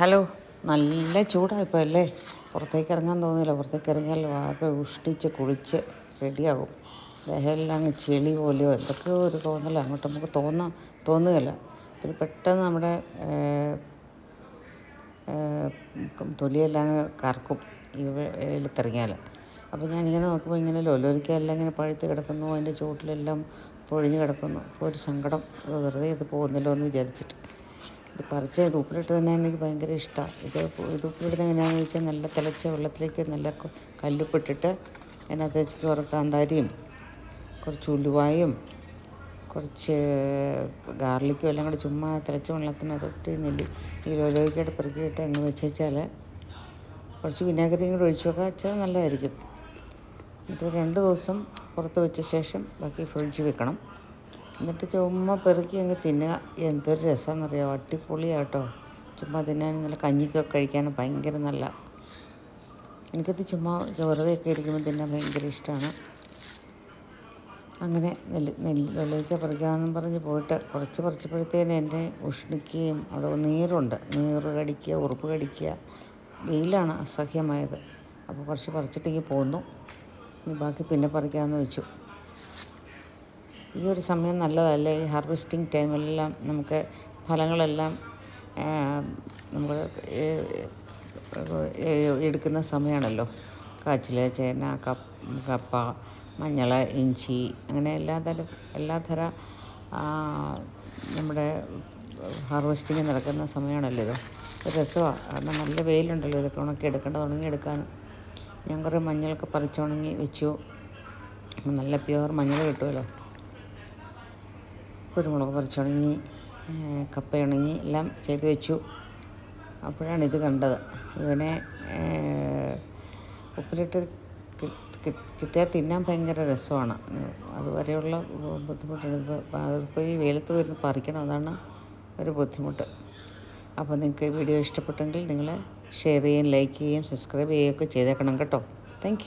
Hello നല്ല ചൂടാണ് ഇപ്പോൾ അല്ലേ പുറത്തേക്ക് ഇറങ്ങാൻ തോന്നില്ല പുറത്തേക്ക് ഇറങ്ങിയാൽ ആകെ ഉഷ്ണിച്ച് കുളിച്ച് റെഡിയാകും. ദേഹമെല്ലാം അങ്ങ് ചെളി പോലെയോ എന്തൊക്കെയോ ഒരു തോന്നല അങ്ങോട്ട് നമുക്ക് തോന്നാൻ തോന്നുകയില്ല. പിന്നെ പെട്ടെന്ന് നമ്മുടെ തൊലിയെല്ലാം കറക്കും. ഈ വെയിലത്തിറങ്ങിയാൽ. അപ്പോൾ ഞാനിങ്ങനെ നോക്കുമ്പോൾ ഇങ്ങനെ ലോലോലിക്കെല്ലാം ഇങ്ങനെ പഴുത്ത് കിടക്കുന്നു. അതിന്റെ ചുവട്ടിലെല്ലാം പൊഴിഞ്ഞ് കിടക്കുന്നു. അപ്പോൾ ഒരു സങ്കടം. വെറുതെ ഇത് പോകുന്നില്ലോ എന്ന് വിചാരിച്ചിട്ട്. ഇത് പറിച്ച് ഇത് ഉപ്പിലിട്ട് തന്നെ എനിക്ക് ഭയങ്കര ഇഷ്ടമാണ് ഇത് ഇത് ഉപ്പിലിടുന്നത് എങ്ങനെയാണെന്ന് വെച്ചാൽ നല്ല തിളച്ച വെള്ളത്തിലേക്ക് നല്ല കല്ലുപ്പിട്ടിട്ട് അതിനകത്ത് കുറേ കാന്താരിയും കുറച്ച് ഉലുവായും കുറച്ച് ഗാർലിക്കും എല്ലാം കൂടെ ചുമ്മാ തിളച്ച വെള്ളത്തിനകത്തിട്ട് നെല്ലി ഈ ലോലോയ്ക്കായിട്ട് പെറുക്കിയിട്ട് അങ്ങ് വെച്ച് വെച്ചാൽ കുറച്ച് വിനാഗിരിയും കൂടെ ഒഴിച്ചു വെക്കാൻ വെച്ചാൽ നല്ലതായിരിക്കും. എന്നിട്ട് രണ്ട് ദിവസം പുറത്ത് വെച്ച ശേഷം ബാക്കി ഫ്രിഡ്ജ് വെക്കണം. എന്നിട്ട് ചുമ്മാ പെറുക്കി അങ്ങ് തിന്നുക. എന്തൊരു രസമെന്നറിയാം? കേട്ടോ ചുമ്മാ തിന്നാൻ നല്ല കഞ്ഞിക്കൊക്കെ കഴിക്കാൻ ഭയങ്കര നല്ല. എനിക്കത് ചുമ്മാ വെറുതെയൊക്കെ ഇരിക്കുമ്പോൾ തിന്നാൻ ഭയങ്കര ഇഷ്ടമാണ്. അങ്ങനെ നെല്ല് നെല്ല് വെള്ളരിക്ക പറിക്കാമെന്നും പറഞ്ഞ് പോയിട്ട് കുറച്ച് പറിച്ചപ്പോഴത്തേന് എന്നെ ഉഷ്ണിക്കുകയും അവിടെ നീറുണ്ട്. നീറ് കടിക്കുക ഉറുപ്പ് കടിക്കുക. വെയിലാണ് അസഹ്യമായത്. അപ്പോൾ കുറച്ച് പറിച്ചിട്ടേക്ക് പോന്നു. ബാക്കി പിന്നെ പറിക്കാമെന്ന് വെച്ചു. ഈ ഒരു സമയം നല്ലതല്ലേ? ഈ ഹാർവെസ്റ്റിംഗ് ടൈമെല്ലാം നമുക്ക് ഫലങ്ങളെല്ലാം നമ്മൾ എടുക്കുന്ന സമയമാണല്ലോ കാച്ചിൽ ചേന കപ്പ മഞ്ഞൾ ഇഞ്ചി അങ്ങനെ എല്ലാ തരം എല്ലാ തര നമ്മുടെ ഹാർവെസ്റ്റിംഗ് നടക്കുന്ന സമയമാണല്ലോ ഇത്. രസമാണ് കാരണം നല്ല വെയിലുണ്ടല്ലോ ഇതൊക്കെ ഉണക്കി എടുക്കേണ്ടത് എടുക്കാൻ. ഞാൻ കുറേ മഞ്ഞളൊക്കെ പറിച്ചുണങ്ങി വെച്ചു. നല്ല പ്യുവർ മഞ്ഞൾ കിട്ടുമല്ലോ കുരുമുളക് പറിച്ചുണങ്ങി കപ്പ ഉണങ്ങി എല്ലാം ചെയ്തു വെച്ചു. അപ്പോഴാണ് ഇത് കണ്ടത്. ഇവനെ ഉപ്പിലിട്ട് കിട്ടിയാൽ തിന്നാൻ ഭയങ്കര രസമാണ്. അതുവരെയുള്ള ബുദ്ധിമുട്ടുണ്ട് ഇപ്പോൾ ഈ വെയിലത്ത് വരുന്ന പറിക്കണം അതാണ് ഒരു ബുദ്ധിമുട്ട്. അപ്പോൾ നിങ്ങൾക്ക് വീഡിയോ ഇഷ്ടപ്പെട്ടെങ്കിൽ നിങ്ങൾ ഷെയർ ചെയ്യുകയും ലൈക്ക് ചെയ്യുകയും സബ്സ്ക്രൈബ് ചെയ്യുകയൊക്കെ ചെയ്തേക്കണം കേട്ടോ. താങ്ക്